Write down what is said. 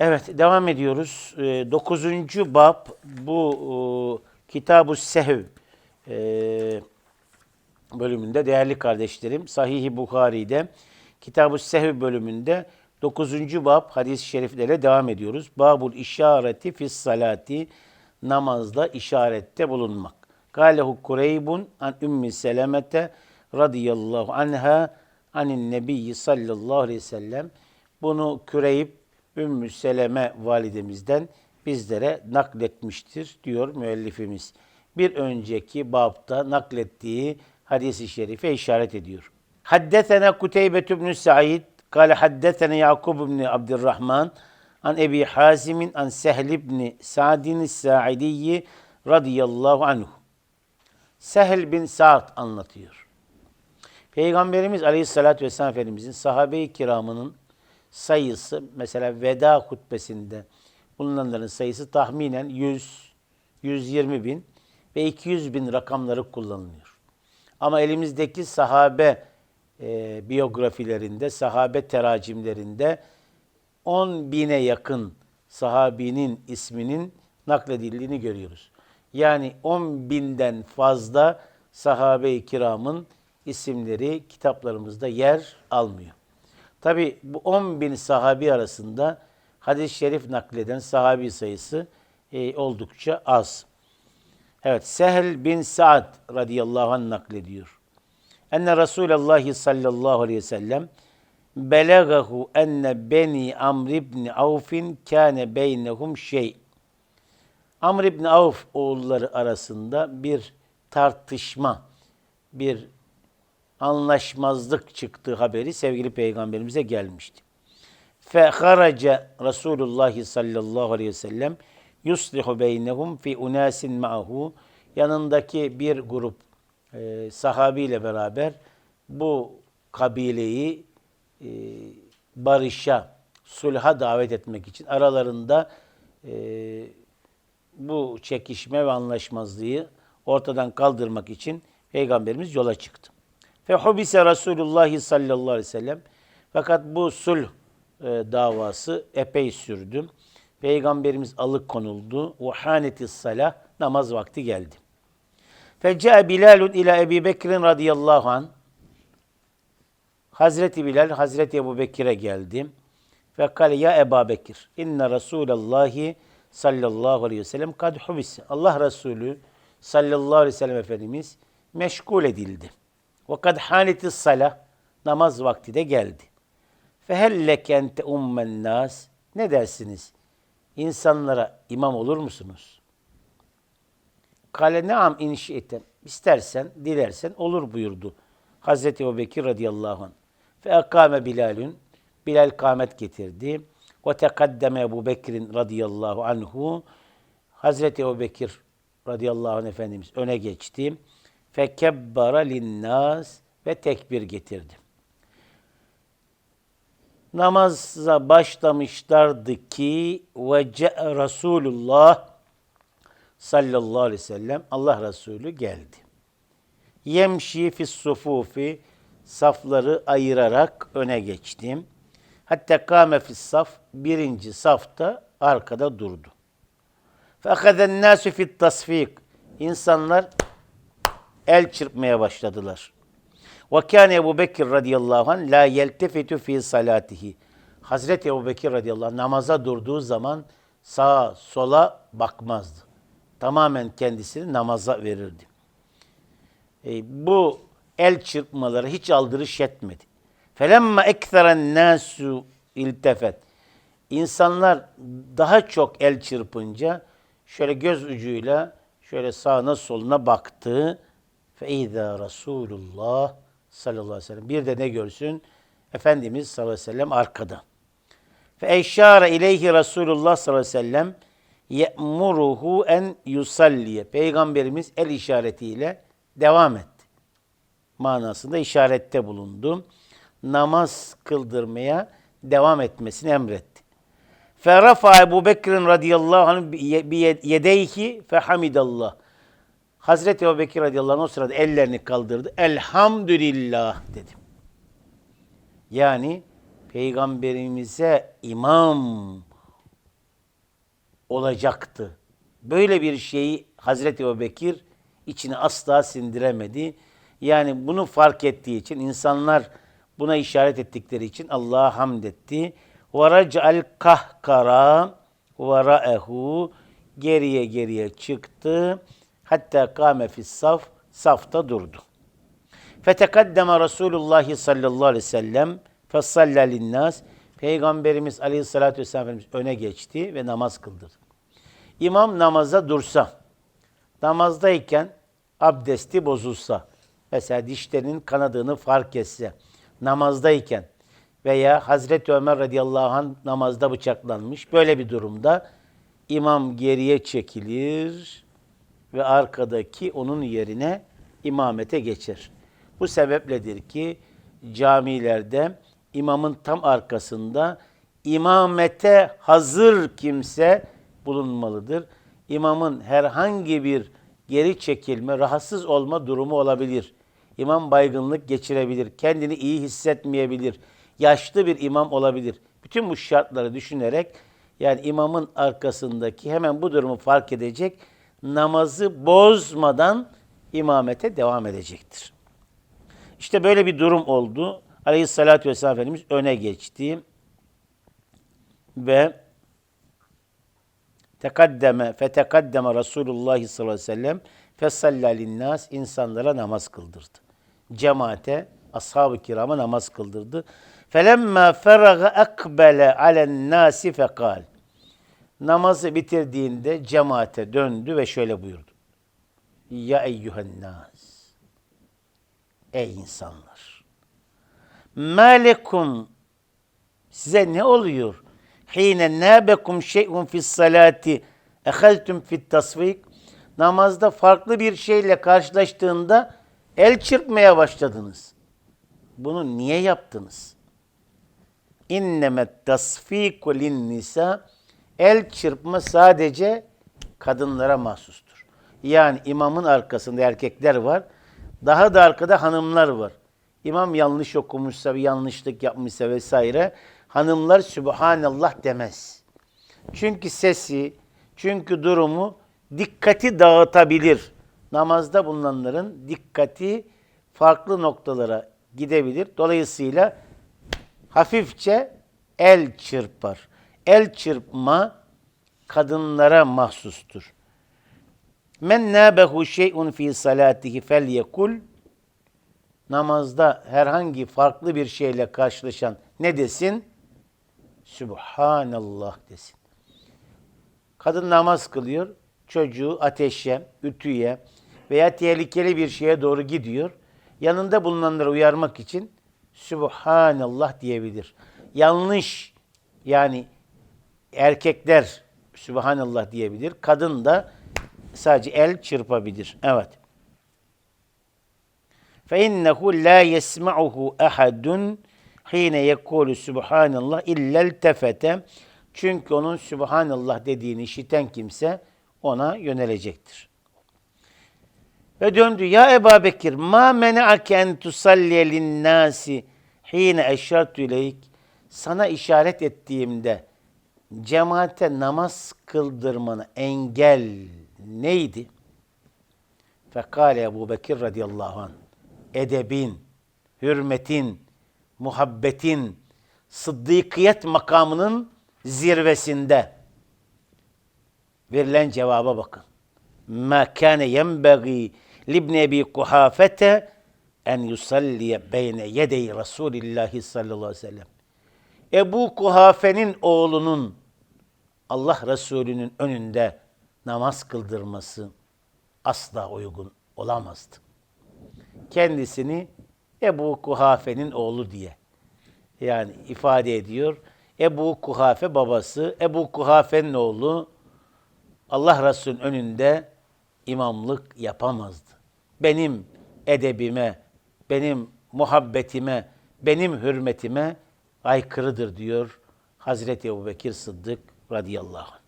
Evet, devam ediyoruz. Ee, dokuzuncu bab bu e, Kitab-ı Sehv e, bölümünde değerli kardeşlerim Sahih-i Bukhari'de Kitab-ı Sehv bölümünde dokuzuncu bab hadis-i şeriflere devam ediyoruz. Babul işareti fis salati namazda işarette bulunmak. Kalehu Kureybun an Ümmi Selemete radıyallahu anha anin nebiyyi sallallahu aleyhi ve sellem. Bunu Küreyb Ümmü Seleme validemizden bizlere nakletmiştir diyor müellifimiz. Bir önceki babda naklettiği hadisi şerife işaret ediyor. Haddetena Kuteybe ibn Said kâle haddetena Yakub ibn Abdurrahman an Ebi Hazim'in an Sehl ibn Sa'din Sa'idiyyi radıyallahu anhu. Sehl bin Sa'd anlatıyor. Peygamberimiz Aleyhisselatü Vesselam Efendimizin sahabe-i kiramının sayısı mesela veda hutbesinde bulunanların sayısı tahminen 100, 120 bin ve 200 bin rakamları kullanılıyor. Ama elimizdeki sahabe e, biyografilerinde, sahabe teracimlerinde 10 bine yakın sahabinin isminin nakledildiğini görüyoruz. Yani 10 binden fazla sahabe-i kiramın isimleri kitaplarımızda yer almıyor. Tabi bu 10 bin sahabi arasında hadis-i şerif nakleden sahabi sayısı e, oldukça az. Evet, Sehl bin Sa'd radıyallahu anh naklediyor. Enne Resulallah sallallahu aleyhi ve sellem belagahu enne beni Amr ibn Avf'in kâne beynehum şey. Amr ibn Avf oğulları arasında bir tartışma, bir anlaşmazlık çıktığı haberi sevgili peygamberimize gelmişti. Fe haraca Resulullah sallallahu aleyhi ve sellem yuslihu beynehum fi unasin ma'hu yanındaki bir grup e, sahabiyle beraber bu kabileyi e, barışa, sulha davet etmek için aralarında e, bu çekişme ve anlaşmazlığı ortadan kaldırmak için Peygamberimiz yola çıktı. Fe hubise Resulullah sallallahu aleyhi ve sellem. Fakat bu sulh e, davası epey sürdü. Peygamberimiz alıkonuldu. Ve hanetis salah namaz vakti geldi. Fecaa Bilalun ila Ebi Bekir'in radıyallahu an. Hazreti Bilal Hazreti Ebu Bekir'e geldi. Ve kale ya Ebu Bekir inne Resulallahi sallallahu aleyhi ve sellem kad hubise. Allah Resulü sallallahu aleyhi ve sellem Efendimiz meşgul edildi. Kad hanitis salah namaz vakti de geldi. Fehelleke ente ummen nas ne dersiniz? İnsanlara imam olur musunuz? Kale neam inşi'ten. İstersen, dilersen olur buyurdu. Hazreti Ebubekir radıyallahu anh. Fe akame Bilalün. Bilal kâmet getirdi. Ve tekaddeme Ebu Bekir'in radıyallahu anhu. Hazreti Ebubekir radıyallahu anh Efendimiz öne geçti. Fekebbara linnas ve tekbir getirdi. Namaza başlamışlardı ki ve Resulullah sallallahu aleyhi ve sellem Allah Resulü geldi. Yemşi fis sufufi safları ayırarak öne geçtim. Hatta kâme fis saf birinci safta arkada durdu. Fekaden nâsü fit tasfik insanlar el çırpmaya başladılar. Ve kâne Ebu Bekir radıyallahu anh la yeltefetü fi salatihi. Hazreti Ebu Bekir radıyallahu anh namaza durduğu zaman sağa sola bakmazdı. Tamamen kendisini namaza verirdi. E, bu el çırpmaları hiç aldırış etmedi. Felemma ektheren nasu iltefet. İnsanlar daha çok el çırpınca şöyle göz ucuyla şöyle sağına soluna baktı. Feiza Resulullah sallallahu aleyhi ve sellem. Bir de ne görsün? Efendimiz sallallahu aleyhi ve sellem arkada. Eşşâre ileyhi Resulullah sallallahu aleyhi ve sellem ye'muruhu en yusalliye. Peygamberimiz el işaretiyle devam etti. Manasında işarette bulundu. Namaz kıldırmaya devam etmesini emretti. Ferafa Ebu Bekir'in radıyallahu anh bi yedeyhi fehamidallah. Hazreti Ebu Bekir radıyallahu anh o sırada ellerini kaldırdı. Elhamdülillah dedi. Yani peygamberimize imam olacaktı. Böyle bir şeyi Hazreti Ebubekir içine asla sindiremedi. Yani bunu fark ettiği için insanlar buna işaret ettikleri için Allah'a hamd etti. وَرَجَعَ الْكَهْكَرَى وَرَأَهُ Geriye geriye çıktı. Hatta kâme fis saf, safta durdu. Fetekaddeme Resulullah sallallahu aleyhi ve sellem fesalla linnas. Peygamberimiz aleyhissalatü vesselam Efendimiz öne geçti ve namaz kıldırdı. İmam namaza dursa, namazdayken abdesti bozulsa, mesela dişlerinin kanadığını fark etse, namazdayken veya Hazreti Ömer radıyallahu anh namazda bıçaklanmış, böyle bir durumda imam geriye çekilir ve arkadaki onun yerine imamete geçer. Bu sebepledir ki camilerde imamın tam arkasında imamete hazır kimse bulunmalıdır. İmamın herhangi bir geri çekilme, rahatsız olma durumu olabilir. İmam baygınlık geçirebilir, kendini iyi hissetmeyebilir. Yaşlı bir imam olabilir. Bütün bu şartları düşünerek yani imamın arkasındaki hemen bu durumu fark edecek, namazı bozmadan imamete devam edecektir. İşte böyle bir durum oldu. Aleyhissalatü vesselam Efendimiz öne geçti ve tekaddeme fetekaddeme Resulullah sallallahu aleyhi ve sellem fesalla linnas insanlara namaz kıldırdı. Cemaate, ashab-ı kirama namaz kıldırdı. Felemma feraga akbele alen nasi fekal. Namazı bitirdiğinde cemaate döndü ve şöyle buyurdu. Ya eyyühen nas. Ey insanlar. Malekum size ne oluyor? Hine nabekum şey'un fis salati ehaltum fit tasvik. Namazda farklı bir şeyle karşılaştığında el çırpmaya başladınız. Bunu niye yaptınız? İnnemet tasfiku lin nisa el çırpma sadece kadınlara mahsustur. Yani imamın arkasında erkekler var. Daha da arkada hanımlar var. İmam yanlış okumuşsa, bir yanlışlık yapmışsa vesaire hanımlar Sübhanallah demez. Çünkü sesi, çünkü durumu dikkati dağıtabilir. Namazda bulunanların dikkati farklı noktalara gidebilir. Dolayısıyla hafifçe el çırpar. El çırpma kadınlara mahsustur. Men nabehu şey'un fi salatihi felyekul namazda herhangi farklı bir şeyle karşılaşan ne desin? Sübhanallah desin. Kadın namaz kılıyor, çocuğu ateşe, ütüye veya tehlikeli bir şeye doğru gidiyor. Yanında bulunanları uyarmak için Sübhanallah diyebilir. Yanlış yani erkekler Sübhanallah diyebilir. Kadın da sadece el çırpabilir. Evet. Fe innehu la yesma'uhu ahadun hine yekulu Subhanallah illel tefete. Çünkü onun Subhanallah dediğini işiten kimse ona yönelecektir. Ve döndü ya Ebu Bekir ma mene'ake en tusalliye linnâsi hine eşşartu ileyk sana işaret ettiğimde cemaate namaz kıldırmanı engel neydi? Fekale Ebu Bekir radıyallahu anh edebin, hürmetin, muhabbetin, sıddıkiyet makamının zirvesinde verilen cevaba bakın. Ma kana yenbagi libni Ebi Kuhafete en yusalliye beyne yedey Resulillah sallallahu aleyhi ve sellem. Ebu Kuhafe'nin oğlunun Allah Resulü'nün önünde namaz kıldırması asla uygun olamazdı. Kendisini Ebu Kuhafe'nin oğlu diye yani ifade ediyor. Ebu Kuhafe babası, Ebu Kuhafe'nin oğlu Allah Resulü'nün önünde imamlık yapamazdı. Benim edebime, benim muhabbetime, benim hürmetime aykırıdır diyor Hazreti Ebu Bekir Sıddık radıyallahu anh.